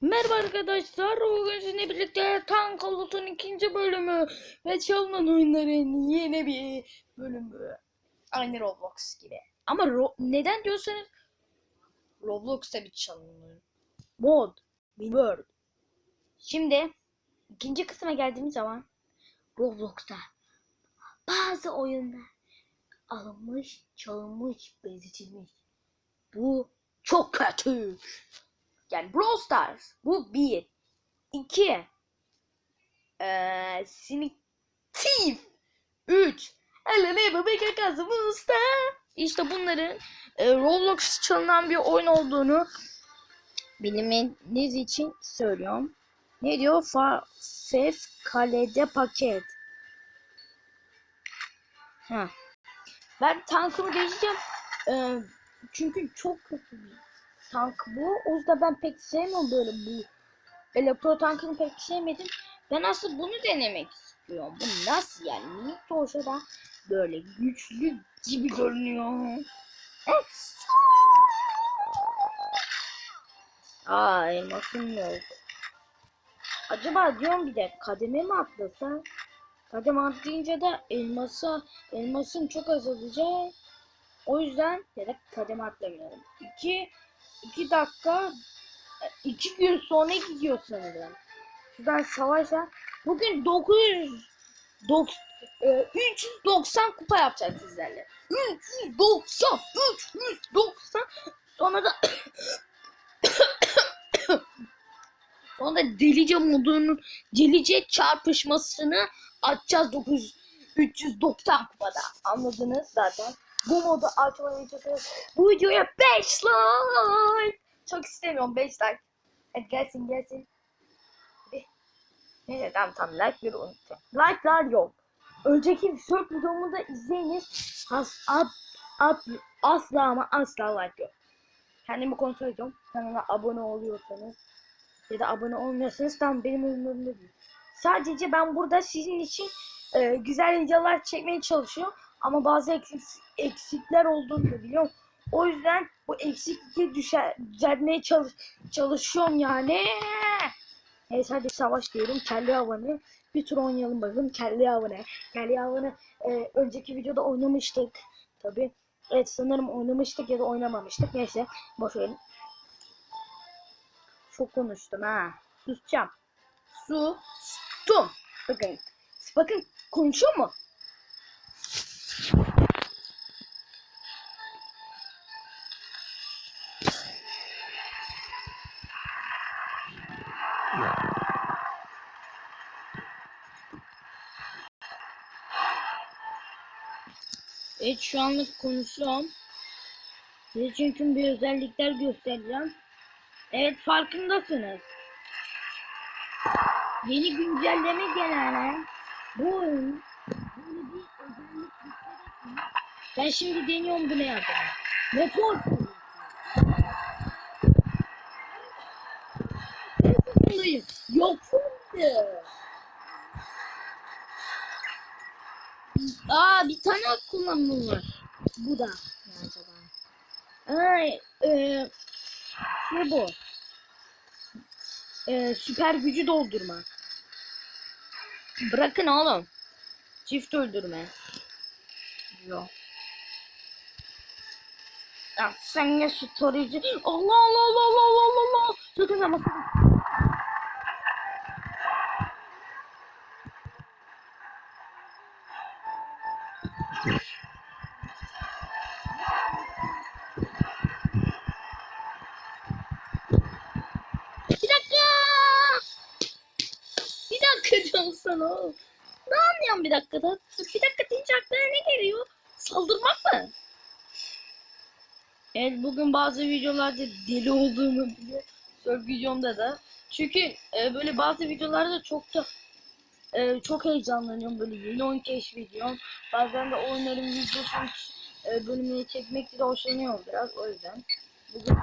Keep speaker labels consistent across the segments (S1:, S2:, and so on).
S1: Merhaba arkadaşlar. Bugün sizinle birlikte Tank Olut'un ikinci bölümü ve çalınan oyunların yeni bir bölümü. Aynı Roblox gibi. Ama Ro- neden diyorsanız Roblox'ta bir çalınan oyun. Mod, World. Şimdi ikinci kısma geldiğimiz zaman Roblox'ta bazı oyunlar alınmış, çalınmış, benzetilmiş. Bu çok kötü. Yani Brawl Stars. Bu bir. İki. Eee Sneak Thief. Üç. Elene bebek kazımızda. İşte bunların e, Roblox çalınan bir oyun olduğunu bilmeniz için söylüyorum. Ne diyor? Fa Fef kalede paket. Ha. Ben tankımı değiştireceğim. Ee, çünkü çok kötü bir tank bu. O yüzden ben pek sevmiyorum böyle bu. Elektro tankını pek sevmedim. Ben aslında bunu denemek istiyorum. Bu nasıl yani? Minik olsa da böyle güçlü gibi görünüyor. Aa elmasım yok. Acaba diyorum bir de kademe mi atlasa? Kademe atlayınca da elmasa elmasım çok azalacak. O yüzden ya da kademe atlamıyorum. İki, iki dakika e, iki gün sonra gidiyor sanırım. Şuradan savaşa. Bugün 900 dok, e, 390 kupa yapacağız sizlerle. 390 390 sonra da sonra da delice modunun delice çarpışmasını açacağız 900 390 kupada. Anladınız zaten. Bu modu açmayı çok Bu videoya 5 like. Çok istemiyorum 5 like. Hadi gelsin gelsin. Hadi. Neyse tamam tamam like bir unuttum. Like'lar yok. Önceki short videomu da izleyiniz. Has, ab, ab, asla ama asla like yok. Kendimi kontrol ediyorum. Kanala abone oluyorsanız ya da abone olmuyorsanız tam benim umurumda değil. Sadece ben burada sizin için e, güzel videolar çekmeye çalışıyorum. Ama bazı eksik, eksikler olduğunu da biliyorum. O yüzden bu eksikliği düşer, düzeltmeye çalış, çalışıyorum yani. Neyse hadi savaş diyorum. Kelli havanı. Bir tur oynayalım bakalım. Kelli havanı. Kelli havanı e, önceki videoda oynamıştık. Tabi. Evet sanırım oynamıştık ya da oynamamıştık. Neyse boş verin. Çok konuştum ha. Susacağım. Sustum. Bakın. Bakın konuşuyor mu? Evet şu anlık konuşuyorum. Size çünkü bir özellikler göstereceğim. Evet farkındasınız. Yeni güncelleme gelene bu oyun böyle bir özellik. Ben şimdi deniyorum bunu yapacağım. Motor Yok Aa bir tane kullanımı var. Bu da ne acaba? Ay, e, ne bu? E, süper gücü doldurma. Bırakın oğlum. Çift öldürme. Yok. Ya sen ne storyci? Allah Allah Allah Allah Allah Allah. Sakın ama sakın. Bir dakika. Bir dakika diyorum sana. Ne anlıyorum bir dakikada? Bir dakika deyince aklına ne geliyor? Saldırmak mı? Evet bugün bazı videolarda deli olduğumu biliyor. Son videomda da. Çünkü e, böyle bazı videolarda çok da e, çok heyecanlanıyorum böyle yeni oyun keşfediyorum. Bazen de oyunların videosunu e, bölümünü çekmekte de hoşlanıyorum biraz o yüzden. Bugün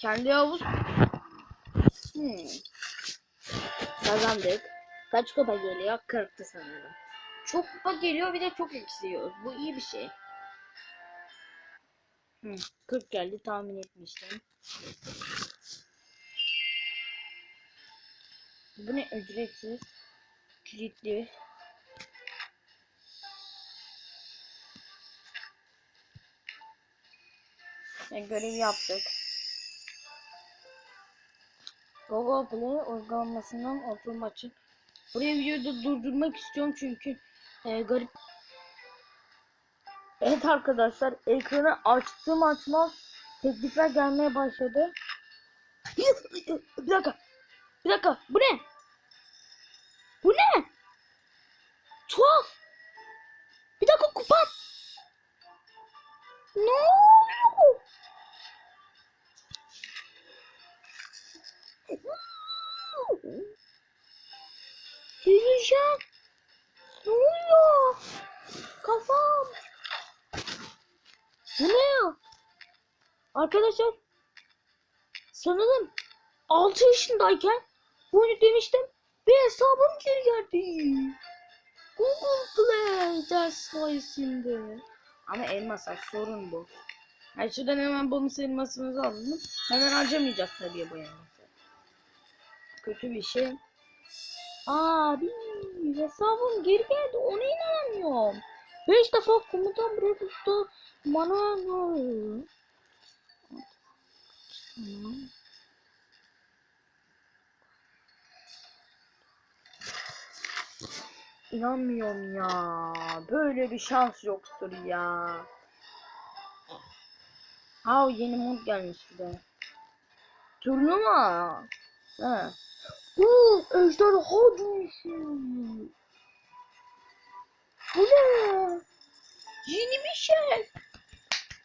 S1: Kendi havuz. Hmm. Kazandık. Kaç kupa geliyor? 40'tı sanırım. çok kupa geliyor bir de çok eksiliyor. Bu iyi bir şey. Hı, 40 geldi tahmin etmiştim. Bu ne ücretsiz? Kilitli. Yani görev yaptık. Google Play uygulamasından oturma açık. Buraya videoyu da durdurmak istiyorum çünkü e, garip. Evet arkadaşlar ekranı açtım açmaz teklifler gelmeye başladı. Bir dakika. Bir dakika. Bu ne? Bu ne? Tuhaf. Bir dakika kupam. Ne oluyor? Ne oluyor? Kafam. Bu ne ya? Arkadaşlar sanırım 6 yaşındayken bunu demiştim ve hesabım geri geldi. Google Play ders sayesinde. Ama elmas sorun bu. Yani şuradan hemen bonus elmasımızı alalım. Hemen harcamayacağız tabii bu elması. Kötü bir şey. Abi hesabım geri geldi ona inanamıyorum. 5 defa komutan bırak usta bana Tamam. İnanmıyorum ya. Böyle bir şans yoktur ya. Ha yeni mod gelmiş bir de. Turnuva. Ha. Oo, ejderha dönüşü. Bu ne? Yeni bir şey.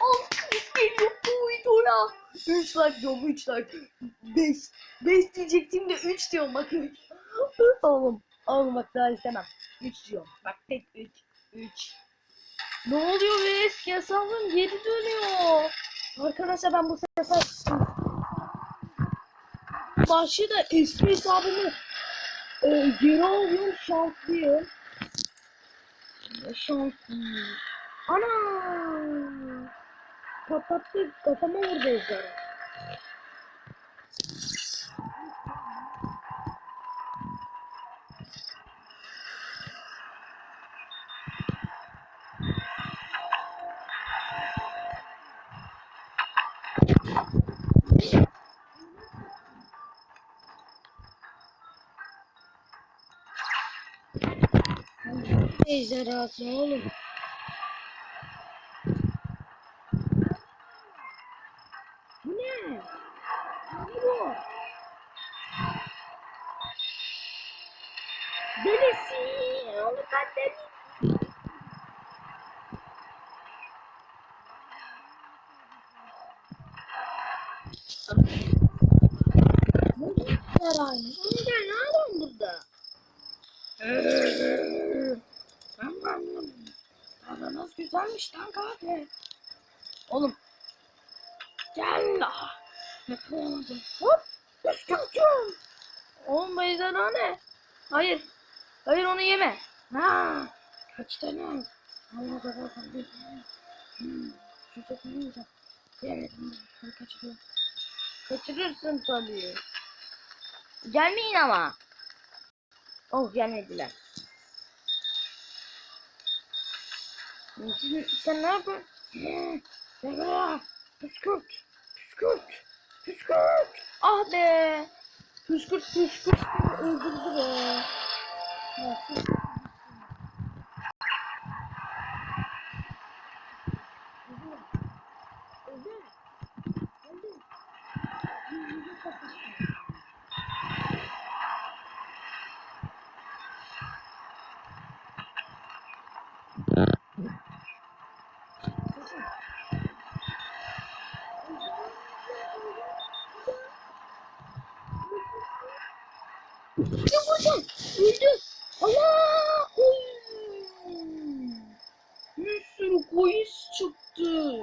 S1: Altı geliyor bu videoya. 3 like diyorum 3 like. 5. 5 diyecektim de 3 diyorum bak 3. Oğlum. Oğlum bak daha istemem. 3 diyorum. Bak tek 3. 3. Ne oluyor eski hesabım geri dönüyor. Arkadaşlar ben bu sefer başı da eski hesabımı e, geri alıyorum şanslıyım. Şanslıyım. Ana! Patlattı kafama vurdu ejderha. Ejderhası oğlum. Bu ne? Ne bu? Delisi. Onu ben deli. Ne herhalde? Bu ne? Ne adam burada? Güzelmiş lan kahve. Oğlum. Gel la. Yakalayamadım. Hop. Üskürtüm. Oğlum ejderha ne? Hayır. Hayır onu yeme. Ha. Kaç tane al? Allah kadar kaldı. Hmm. Şu tekneyi yiyeceğim. Yemedim. Kaçırıyorum. Kaçırırsın tabii. Gelmeyin ama. Oh gelmediler. Sen, ne yapıyorsun? Baba! Püskürt! Püskürt! Püskürt! Ah be! Püskürt püskürt öldürdü be. Püskürt. Yok hocam. Öldüm. Allah. Oy. Bir sürü koyuz çıktı.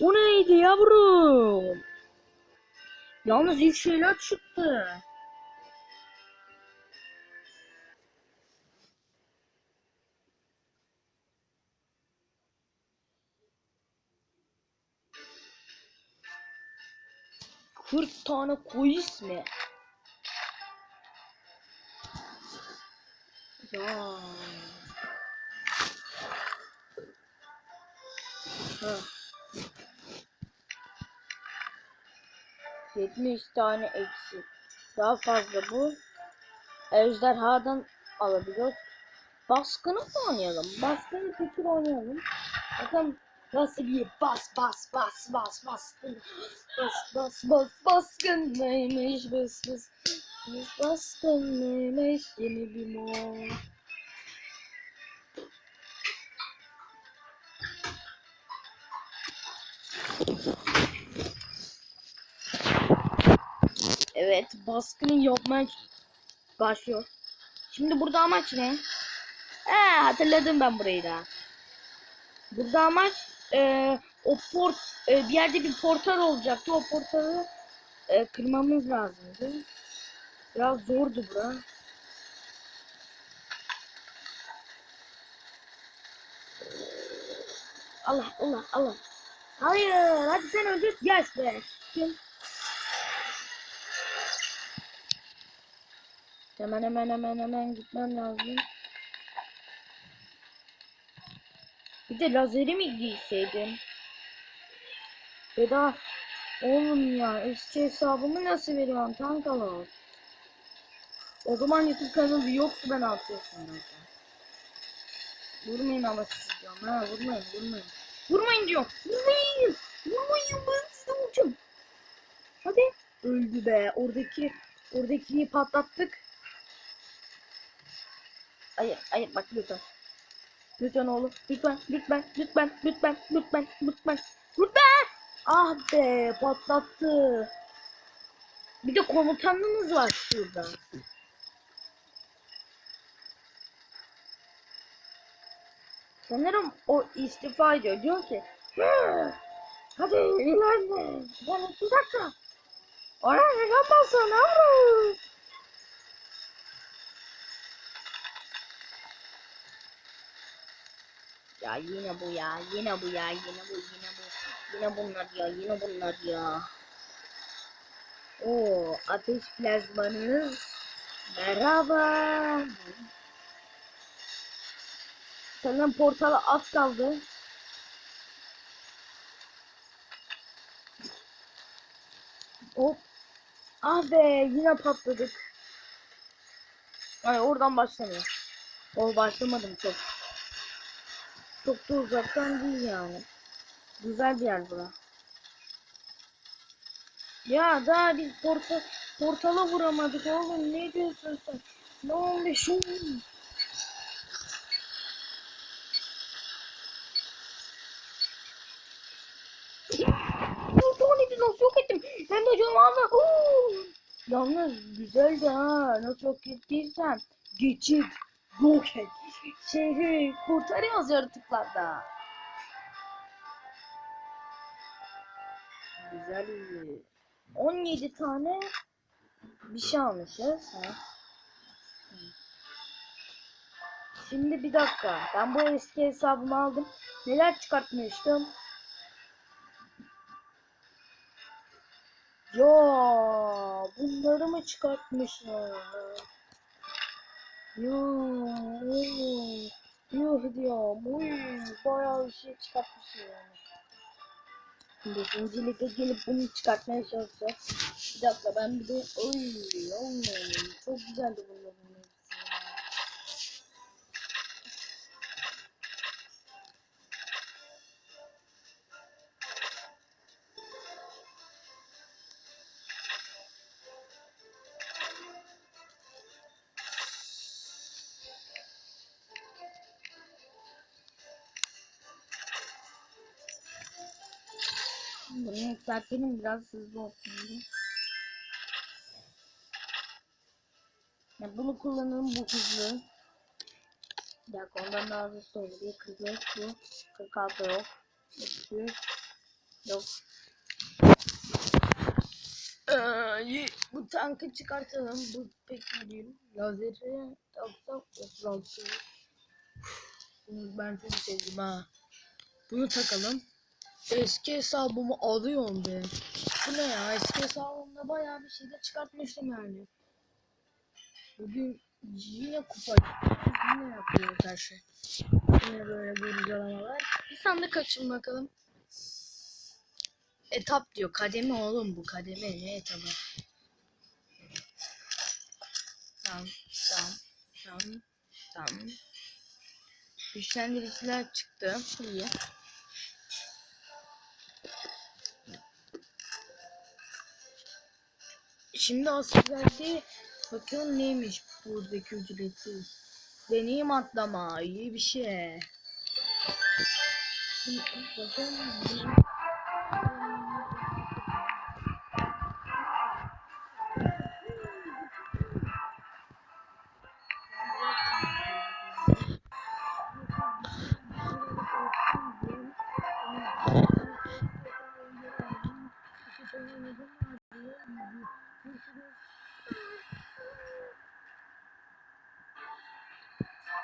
S1: O neydi yavrum? Yalnız ilk şeyler çıktı. Kırk tane koyuz mu? Ya. Ha. 70 tane eksik. Daha fazla bu. Ejderhadan alabiliyoruz. Baskını mı oynayalım? Baskını tur oynayalım. Bakalım nasıl bir bas bas bas bas baskın. Bas bas bas baskın neymiş bas bas. Bas baskın neymiş yeni bir mod. Evet baskını yapmaya başlıyor. Şimdi burada amaç ne? He hatırladım ben burayı da. Burada amaç e, o port e, bir yerde bir portal olacaktı. O portalı e, kırmamız lazımdı. Biraz zordu bura. Allah Allah Allah. Hayır hadi sen öldür. Yes be. Kim? Hemen hemen hemen hemen gitmem lazım. Bir de lazeri mi giyseydim? Veda oğlum ya eski hesabımı nasıl veriyorsun kankalar? O zaman YouTube kanalı yoktu ben altı yaşındayken. Vurmayın ama siz diyorum ha vurmayın vurmayın. Vurmayın diyorum. Vurmayın. Vurmayın ben size vuracağım. Hadi. Öldü be. Oradaki oradakiyi patlattık. Hayır hayır bak lütfen. Lütfen oğlum. Lütfen lütfen lütfen lütfen lütfen lütfen. Lütfen. Ah be patlattı. Bir de komutanımız var şurada. Sanırım o istifa ediyor. Diyor ki "Hı, hadi ilerle. Yani bir dakika. Oraya yapmasın yavrum. Ya yine bu ya, yine bu ya, yine bu, yine bu. Yine bunlar ya, yine bunlar ya. Oo, ateş plazmanız. Merhaba. Sanırım portala az kaldı. Hop. Ah be yine patladık. Ay oradan başlamıyor. O başlamadım çok. Çok da uzaktan değil yani. Güzel bir yer bura. Ya daha biz porta portala vuramadık oğlum ne diyorsun sen? Ne olmuş oğlum? Tuvaleti nasıl yok ettim? Hem de canım ağzına. Oo! Yalnız güzeldi ha. Nasıl yok ettiysen. Geçit. Yok et. Şehri kurtarıyoruz yaratıklarda. Güzel. 17 tane bir şey almışız. Ha. Şimdi bir dakika. Ben bu eski hesabımı aldım. Neler çıkartmıştım? Ya bunları mı çıkartmışlar? Oy, yuh diyorum. Uy, bayağı bir şey çıkartmışlar yani. Beşinci lige gelip bunu çıkartmaya çalışacağız. Bir dakika ben bir de oy olmuyor. Çok güzeldi bunların Bunu yükseltelim biraz hızlı olsun diye. Bunu kullanalım bu hızlı. Bir dakika ondan daha hızlı olur. Bir 45 bu. 46 yok. 200 yok. Ee, bu tankı çıkartalım. Bu pek iyi. Lazeri taksam 36. Bunu ben çok sevdim ha. Bunu takalım. Eski hesabımı alıyorum be. Bu ne ya? Eski hesabımda bayağı bir şey de çıkartmıştım yani. Bugün yine kupa yine yapıyoruz her şey. Yine böyle kurcalamalar. Bir sandık açın bakalım. Etap diyor. Kademe oğlum bu kademe ne etabı? Tamam, tamam, tamam, tamam. Güçlendiriciler çıktı. İyi. Şimdi asıl verdiği bakalım neymiş buradaki ücretsiz. Deneyim atlama iyi bir şey. Şimdi bakalım.